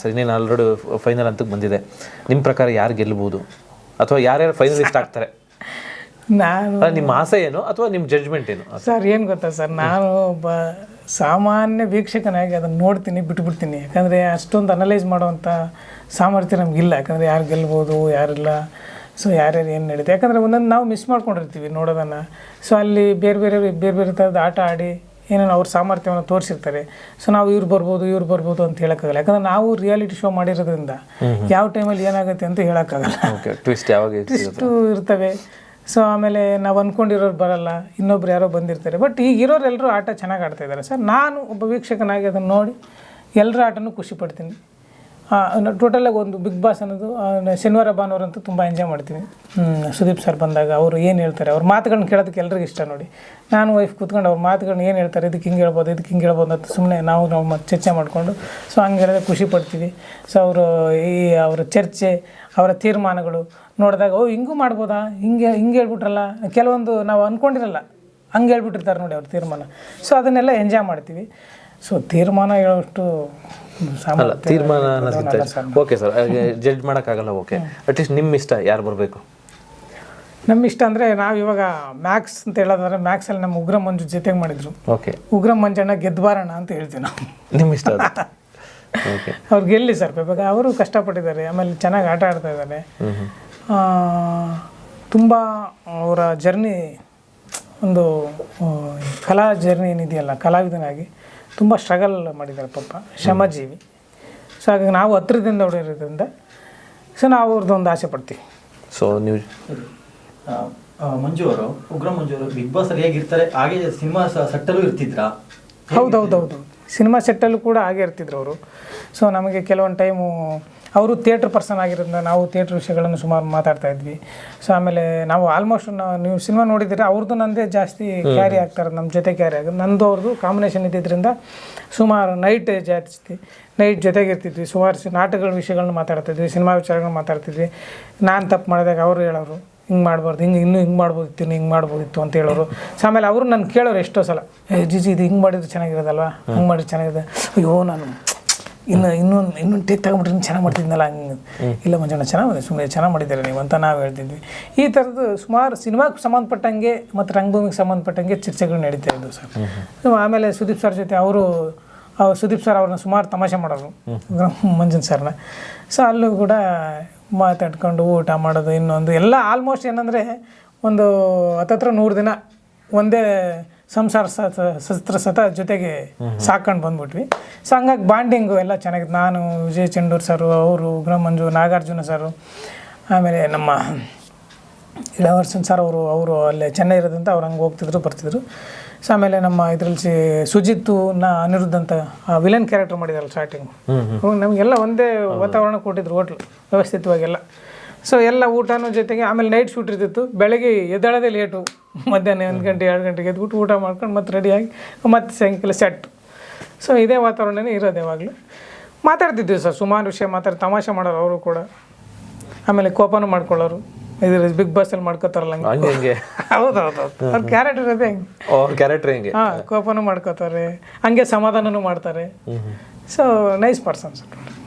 Sir ಇನ್ನೇನು already final ಅಂತ ಬಂದಿದೆ ನಿಮ್ಮ ಪ್ರಕಾರ ಯಾರು ಗೆಲ್ಲಬಹುದು ಅಥವಾ ಯಾರ್ಯಾರು ಫೈನಲಿಸ್ಟ್ ಆಗ್ತಾರೆ? ನಾನು ನಿಮ್ಮ ಆಸೆ ಏನು ಅಥವಾ ನಿಮ್ಮ ಜಡ್ಜ್ಮೆಂಟ್ ಏನು? ಸರ್ ಏನು ಗೊತ್ತಾ ಸರ್ ನಾನು ಒಬ್ಬ ಸಾಮಾನ್ಯ ವೀಕ್ಷಕನಾಗಿ ಅದನ್ನು ನೋಡ್ತೀನಿ ಬಿಟ್ಬಿಡ್ತೀನಿ. ಯಾಕಂದರೆ ಅಷ್ಟೊಂದು ಅನಲೈಸ್ ಮಾಡುವಂಥ ಸಾಮರ್ಥ್ಯ ನಮಗಿಲ್ಲ ಯಾಕಂದರೆ ಯಾರು ಗೆಲ್ಬೋದು ಯಾರಿಲ್ಲ ಸೊ ಯಾರ್ಯಾರು ಏನು ನಡೀತೆ ಯಾಕಂದರೆ ಒಂದೊಂದು ನಾವು ಮಿಸ್ ಮಾಡ್ಕೊಂಡಿರ್ತೀವಿ ನೋಡೋದನ್ನು. ಸೊ ಅಲ್ಲಿ ಬೇರೆ ಬೇರೆ ಬೇರೆ ಬೇರೆ ಥರದ ಆಟ ಆಡಿ ಏನೇನು ಅವ್ರ ಸಾಮರ್ಥ್ಯವನ್ನು ತೋರಿಸಿರ್ತಾರೆ. ಸೊ ನಾವು ಇವ್ರು ಬರ್ಬೋದು ಇವ್ರು ಬರ್ಬೋದು ಅಂತ ಹೇಳೋಕ್ಕಾಗಲ್ಲ. ಯಾಕಂದ್ರೆ ನಾವು ರಿಯಾಲಿಟಿ ಶೋ ಮಾಡಿರೋದ್ರಿಂದ ಯಾವ ಟೈಮಲ್ಲಿ ಏನಾಗುತ್ತೆ ಅಂತ ಹೇಳೋಕ್ಕಾಗಲ್ಲ. ಟ್ವಿಸ್ಟ್ ಯಾವಾಗ ಟ್ವಿಸ್ಟು ಇರ್ತವೆ. ಸೊ ಆಮೇಲೆ ನಾವು ಅಂದ್ಕೊಂಡಿರೋರು ಬರಲ್ಲ ಇನ್ನೊಬ್ರು ಯಾರೋ ಬಂದಿರ್ತಾರೆ. ಬಟ್ ಈಗ ಇರೋರೆಲ್ಲರೂ ಆಟ ಚೆನ್ನಾಗಿ ಆಡ್ತಾ ಇದ್ದಾರೆ. ಸರ್ ನಾನು ಒಬ್ಬ ವೀಕ್ಷಕನಾಗಿ ಅದನ್ನು ನೋಡಿ ಎಲ್ಲರ ಆಟನೂ ಖುಷಿ ಪಡ್ತೀನಿ. ಟೋಟಲಾಗಿ ಒಂದು ಬಿಗ್ ಬಾಸ್ ಅನ್ನೋದು ಶನಿವಾರ, ಭಾನುವಾರ ಅಂತೂ ತುಂಬ ಎಂಜಾಯ್ ಮಾಡ್ತೀನಿ. ಸುದೀಪ್ ಸರ್ ಬಂದಾಗ ಅವರು ಏನು ಹೇಳ್ತಾರೆ, ಅವ್ರ ಮಾತುಗಳನ್ನ ಕೇಳೋದಕ್ಕೆ ಎಲ್ರಿಗೂ ಇಷ್ಟ ನೋಡಿ. ನಾನು ವೈಫ್ ಕೂತ್ಕೊಂಡು ಅವ್ರ ಮಾತುಗಳನ್ನ ಏನು ಹೇಳ್ತಾರೆ, ಇದಕ್ಕೆ ಹಿಂಗೆ ಹೇಳ್ಬೋದು, ಇದಕ್ಕೆ ಹಿಂಗೆ ಹೇಳ್ಬೋದು ಅಂತ ಸುಮ್ಮನೆ ನಾವು ನಾವು ಚರ್ಚೆ ಮಾಡಿಕೊಂಡು ಸೊ ಹಂಗೆ ಖುಷಿ ಪಡ್ತೀವಿ. ಸೊ ಅವರು ಈ, ಅವರ ಚರ್ಚೆ, ಅವರ ತೀರ್ಮಾನಗಳು ನೋಡಿದಾಗ, ಓ, ಹಿಂಗೂ ಮಾಡ್ಬೋದಾ? ಹಿಂಗೆ ಹಿಂಗೆ ಹೇಳ್ಬಿಟ್ರಲ್ಲ? ಕೆಲವೊಂದು ನಾವು ಅಂದ್ಕೊಂಡಿರಲ್ಲ ಹಂಗೆ ಹೇಳ್ಬಿಟ್ಟಿರ್ತಾರೆ ನೋಡಿ ಅವ್ರ ತೀರ್ಮಾನ. ಸೊ ಅದನ್ನೆಲ್ಲ ಎಂಜಾಯ್ ಮಾಡ್ತೀವಿ. ಸೊ ತೀರ್ಮಾನ ಹೇಳೋಷ್ಟು ಅಲ್ಲ ತೀರ್ಮಾನ ಅನ್ನೋದಕ್ಕಿಂತ ಓಕೆ ಸರ್ ಜಡ್ಜ್ ಮಾಡೋಕ್ಕಾಗಲ್ಲ ಓಕೆ ಅಟ್ಲೀಸ್ಟ್ ನಿಮ್ಮ ಇಷ್ಟ ಯಾರು ಬರಬೇಕು? ನಮ್ಮ ಇಷ್ಟ ಅಂದರೆ ನಾವು ಇವಾಗ ಮ್ಯಾಕ್ಸ್ ಅಂತ ಹೇಳೋದಾದ್ರೆ ಮ್ಯಾಕ್ಸಲ್ಲಿ ನಮ್ಮ ಉಗ್ರ ಮಂಜು ಜೊತೆಗೆ ಮಾಡಿದ್ರು. ಓಕೆ ಉಗ್ರ ಮಂಜಣ್ಣ ಗೆದ್ಬಾರಣ ಅಂತ ಹೇಳ್ತೀವಿ ನಾವು. ನಿಮ್ಮ ಇಷ್ಟ ಓಕೆ ಅವ್ರು ಗೆಲ್ಲಿ ಸರ್ ಇವಾಗ ಅವರು ಕಷ್ಟಪಟ್ಟಿದ್ದಾರೆ ಆಮೇಲೆ ಚೆನ್ನಾಗಿ ಆಟ ಆಡ್ತಾ ಇದ್ದಾರೆ. ತುಂಬ ಅವರ ಜರ್ನಿ ಒಂದು ಕಲಾ ಜರ್ನಿ ಏನಿದೆಯಲ್ಲ ಕಲಾವಿದನಾಗಿ ತುಂಬ ಸ್ಟ್ರಗಲ್ ಮಾಡಿದ್ದಾರೆ ಪಾಪ ಶ್ರಮಜೀವಿ. ಸೊ ಹಾಗಾಗಿ ನಾವು ಹತ್ತಿರದಿಂದ ಹೊಡೆಯೋದ್ರಿಂದ ಸೊ ನಾವು ಅವ್ರದ್ದೊಂದು ಆಸೆ ಪಡ್ತೀವಿ. ಸೊ ನೀವು ಮಂಜು ಅವರು ಉಗ್ರ ಮಂಜು ಅವರು ಬಿಗ್ ಬಾಸ್ ಅಲ್ಲಿ ಹೇಗಿರ್ತಾರೆ ಹಾಗೆ ಸಿನಿಮಾ ಸಟ್ಟಲ್ಲೂ ಇರ್ತಿದ್ರಾ? ಹೌದೌದೌದು. ಸಿನಿಮಾ ಸೆಟ್ಟಲ್ಲೂ ಕೂಡ ಹಾಗೆ ಇರ್ತಿದ್ರು ಅವರು. ಸೊ ನಮಗೆ ಕೆಲವೊಂದು ಟೈಮು ಅವರು ಥಿಯೇಟ್ರ್ ಪರ್ಸನ್ ಆಗಿರೋದ್ರಿಂದ ನಾವು ಥಿಯೇಟ್ರ್ ವಿಷಯಗಳನ್ನು ಸುಮಾರು ಮಾತಾಡ್ತಾ ಇದ್ವಿ. ಸೊ ಆಮೇಲೆ ನಾವು ಆಲ್ಮೋಸ್ಟ್ ನಾವು ನೀವು ಸಿನಿಮಾ ನೋಡಿದ್ದೀರಾ ಅವ್ರದ್ದು ನಂದೇ ಜಾಸ್ತಿ ಕ್ಯಾರಿ ಆಗ್ತಾರೆ ನಮ್ಮ ಜೊತೆ ಕ್ಯಾರಿ ಆಗೋದು. ನಂದು ಅವ್ರದ್ದು ಕಾಂಬಿನೇಷನ್ ಇದ್ದಿದ್ದರಿಂದ ಸುಮಾರು ನೈಟ್ ಜಾಸ್ತಿ ನೈಟ್ ಜೊತೆಗಿರ್ತಿದ್ವಿ ಸುಮಾರು ನಾಟಕಗಳ ವಿಷಯಗಳನ್ನ ಮಾತಾಡ್ತಿದ್ವಿ ಸಿನಿಮಾ ವಿಚಾರಗಳನ್ನ ಮಾತಾಡ್ತಿದ್ವಿ ನಾನು ತಪ್ಪು ಮಾಡಿದಾಗ ಅವರು ಹೇಳೋರು ಹಿಂಗೆ ಮಾಡ್ಬಾರ್ದು ಹಿಂಗೆ ಇನ್ನೂ ಹಿಂಗೆ ಮಾಡ್ಬೋದಿತ್ತು ಇನ್ನು ಹಿಂಗೆ ಮಾಡ್ಬೋದಿತ್ತು ಅಂತ ಹೇಳೋರು. ಸೊ ಆಮೇಲೆ ಅವರು ನನ್ನ ಕೇಳೋರು ಎಷ್ಟೋ ಸಲ ಜಿಜಿ ಇದು ಹಿಂಗೆ ಮಾಡಿದ್ರೆ ಚೆನ್ನಾಗಿರೋದಲ್ವಾ? ಹಂಗೆ ಮಾಡಿದ್ರೆ ಚೆನ್ನಾಗಿದೆ ಅಯ್ಯೋ ನಾನು ಇನ್ನು ಇನ್ನೊಂದು ಇನ್ನೊಂದು ಟೇಕ್ ತಗೊಂಬಿಟ್ರೆ ಚೆನ್ನಾಗಿ ಮಾಡ್ತಿದ್ನಲ್ಲ ಹಂಗೆ. ಇಲ್ಲ ಮಂಜಣ್ಣ ಚೆನ್ನಾಗಿದೆ ಸುಮ್ಮನೆ ಚೆನ್ನಾಗಿ ಮಾಡಿದ್ದಾರೆ ನೀವು ಅಂತ ನಾವು ಹೇಳ್ತಿದ್ವಿ. ಈ ಥರದ್ದು ಸುಮಾರು ಸಿನಿಮಾಕ್ಕೆ ಸಂಬಂಧಪಟ್ಟಂಗೆ ಮತ್ತು ರಂಗಭೂಮಿಗೆ ಸಂಬಂಧಪಟ್ಟಂಗೆ ಚರ್ಚೆಗಳು ನಡೀತಾ ಇದ್ದವು ಸರ್. ಆಮೇಲೆ ಸುದೀಪ್ ಸರ್ ಜೊತೆ ಅವರು ಅವ್ರು ಸುದೀಪ್ ಸರ್ ಅವ್ರನ್ನ ಸುಮಾರು ತಮಾಷೆ ಮಾಡೋರು ಮಂಜನ್ ಸರ್ನ. ಸೊ ಅಲ್ಲೂ ಕೂಡ ಮಾತಾಡ್ಕೊಂಡು ಊಟ ಮಾಡೋದು ಇನ್ನೊಂದು ಎಲ್ಲ ಆಲ್ಮೋಸ್ಟ್ ಏನಂದರೆ ಒಂದು ಹತ್ತತ್ರ ನೂರು ದಿನ ಒಂದೇ ಸಂಸಾರ ಸತ ಸತ್ರ ಶಸ್ತ್ರ ಸತ ಜೊತೆಗೆ ಸಾಕೊಂಡು ಬಂದ್ಬಿಟ್ವಿ. ಸೊ ಹಂಗಾಗಿ ಬಾಂಡಿಂಗು ಎಲ್ಲ ಚೆನ್ನಾಗಿತ್ತು. ನಾನು ವಿಜಯ್ ಚೆಂಡೂರ್ ಸರು ಅವರು ಉಗ್ರಮಂಜು ನಾಗಾರ್ಜುನ ಸರು ಆಮೇಲೆ ನಮ್ಮ ಇಳವರ್ಸನ್ ಸರ್ ಅವರು ಅವರು ಅಲ್ಲೇ ಚೆನ್ನೈ ಇರೋದಂತ ಅವ್ರು ಹಂಗೆ ಹೋಗ್ತಿದ್ರು ಬರ್ತಿದ್ರು. ಸೊ ಆಮೇಲೆ ನಮ್ಮ ಇದರಲ್ಲಿ ಸಿ ಸುಜಿತ್ತು ನ ಅನಿರುದ್ಧ ಅಂತ ವಿಲನ್ ಕ್ಯಾರೆಕ್ಟರ್ ಮಾಡಿದಾರಲ್ಲ ಸ್ಟಾರ್ಟಿಂಗ್ ನಮಗೆಲ್ಲ ಒಂದೇ ವಾತಾವರಣ ಕೊಟ್ಟಿದ್ರು ಹೋಟ್ಲು ವ್ಯವಸ್ಥಿತವಾಗೆಲ್ಲ ಸೊ ಎಲ್ಲ ಊಟನೂ ಜೊತೆಗೆ ಆಮೇಲೆ ನೈಟ್ ಶೂಟ್ ಇರ್ತಿತ್ತು. ಬೆಳಗ್ಗೆ ಎದ್ದಾಳದೆ ಲೇಟು ಮಧ್ಯಾಹ್ನ ಒಂದು ಗಂಟೆ ಎರಡು ಗಂಟೆಗೆ ಎದ್ಬಿಟ್ಟು ಊಟ ಮಾಡ್ಕೊಂಡು ಮತ್ತೆ ರೆಡಿಯಾಗಿ ಮತ್ತೆ ಸಾಯಂಕಾಲ ಸೆಟ್ ಸೊ ಇದೇ ವಾತಾವರಣನೇ ಇರೋದು ಯಾವಾಗಲೂ. ಮಾತಾಡ್ತಿದ್ವಿ ಸರ್ ಸುಮಾರು ವಿಷಯ ಮಾತಾಡಿ ತಮಾಷೆ ಮಾಡೋರು ಅವರು ಕೂಡ. ಆಮೇಲೆ ಕೋಪನೂ ಮಾಡ್ಕೊಳ್ಳೋರು. ಇದ್ರ ಬಿಗ್ ಬಾಸಲ್ಲಿ ಮಾಡ್ಕೋತಾರಲ್ಲ ಹಂಗೆ. ಹಂಗೆ ಹಂಗೆ. ಹೌದು ಹೌದು ಹೌದು. ಅವ್ರ ಕ್ಯಾರೆಕ್ಟರ್ ಅದೇ ಹಂಗೆ. ಅವ್ರ ಕ್ಯಾರೆಕ್ಟರ್ ಹೆಂಗೆ? ಹಾಂ ಕೋಪನೂ ಮಾಡ್ಕೋತಾರೆ. ಹಂಗೆ ಸಮಾಧಾನನೂ ಮಾಡ್ತಾರೆ. So nice person sir